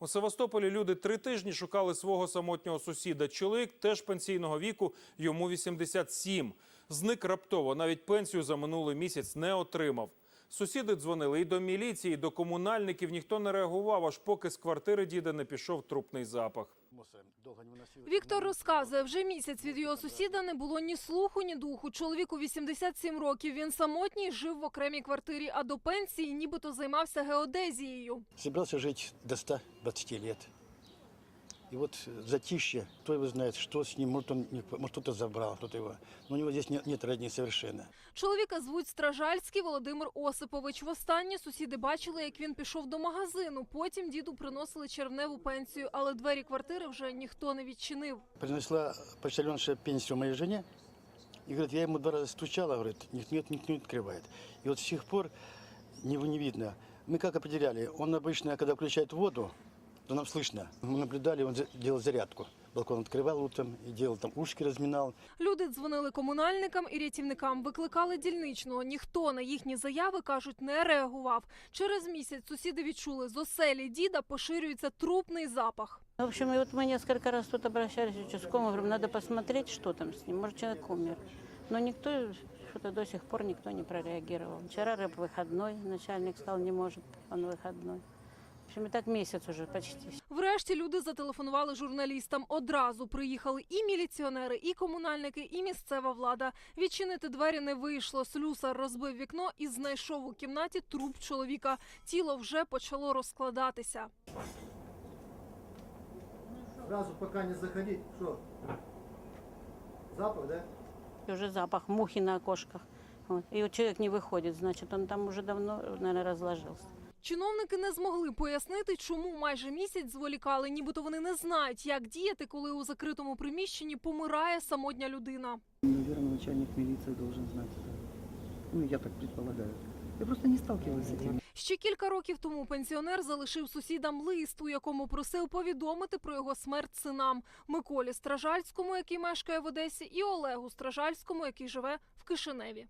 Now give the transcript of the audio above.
У Севастополі люди три тижні шукали свого самотнього сусіда. Чоловік теж пенсійного віку, йому 87. Зник раптово, навіть пенсію за минулий місяць не отримав. Сусіди дзвонили і до міліції, і до комунальників. Ніхто не реагував, аж поки з квартири діда не пішов трупний запах. Віктор розказує, вже місяць від його сусіда не було ні слуху, ні духу. Чоловіку 87 років. Він самотній, жив в окремій квартирі, а до пенсії нібито займався геодезією. Собирался жить до 120 лет. И вот затишье, кто его знает, что с ним, может, он, не- может кто-то забрал, кто-то его. Но у него здесь нет, нет родни совершенно. Чоловіка звуть Стражальський Володимир Осипович. Востаннє сусіди бачили, як він пішов до магазину. Потім діду приносили червневу пенсію, але двері квартири вже ніхто не відчинив. Принесла почтальонша пенсию моей жене. И говорит, я ему два раза стучала, говорит, никто, нет, никто не открывает. И вот с тех пор него не видно. Мы как определяли, он обычно, когда включает воду, то нам слышно. Мы наблюдали, он за- делал зарядку. Балкон открывал утром и делал там ушки разминал. Люди дзвонили комунальникам і рятівникам, викликали дільничного. Ніхто на їхні заяви кажуть не реагував. Через місяць сусіди відчули з оселі діда поширюється трупний запах. В общем, и вот мы несколько раз тут обращались к участковому, говорим, надо посмотреть, что там с ним, может, человек умер. Но никто, что-то до сих пор никто не прореагировал. Вчера рыб выходной, начальник сказал, не может, он выходной. В общем, и так месяц уже почти. Врешті люди зателефонували журналістам. Одразу приїхали і міліціонери, і комунальники, і місцева влада. Відчинити двері не вийшло. Слюсар розбив вікно і знайшов у кімнаті труп чоловіка. Тіло вже почало розкладатися. Сразу пока не заходить, что? Запах, да? И уже запах мухи на окошках. Вот. И вот человек не выходит, значит, он там уже давно, наверное, разложился. Чиновники не змогли пояснити, чому майже місяць зволікали, нібито вони не знають, як діяти, коли у закритому приміщенні помирає самотня людина. Наверное, начальник милиции должен знать это. Ну, я так предполагаю. Я просто не сталкивалась с этим. Ще кілька років тому пенсіонер залишив сусідам лист, у якому просив повідомити про його смерть синам Миколі Стражальському, який мешкає в Одесі, і Олегу Стражальському, який живе в Кишиневі.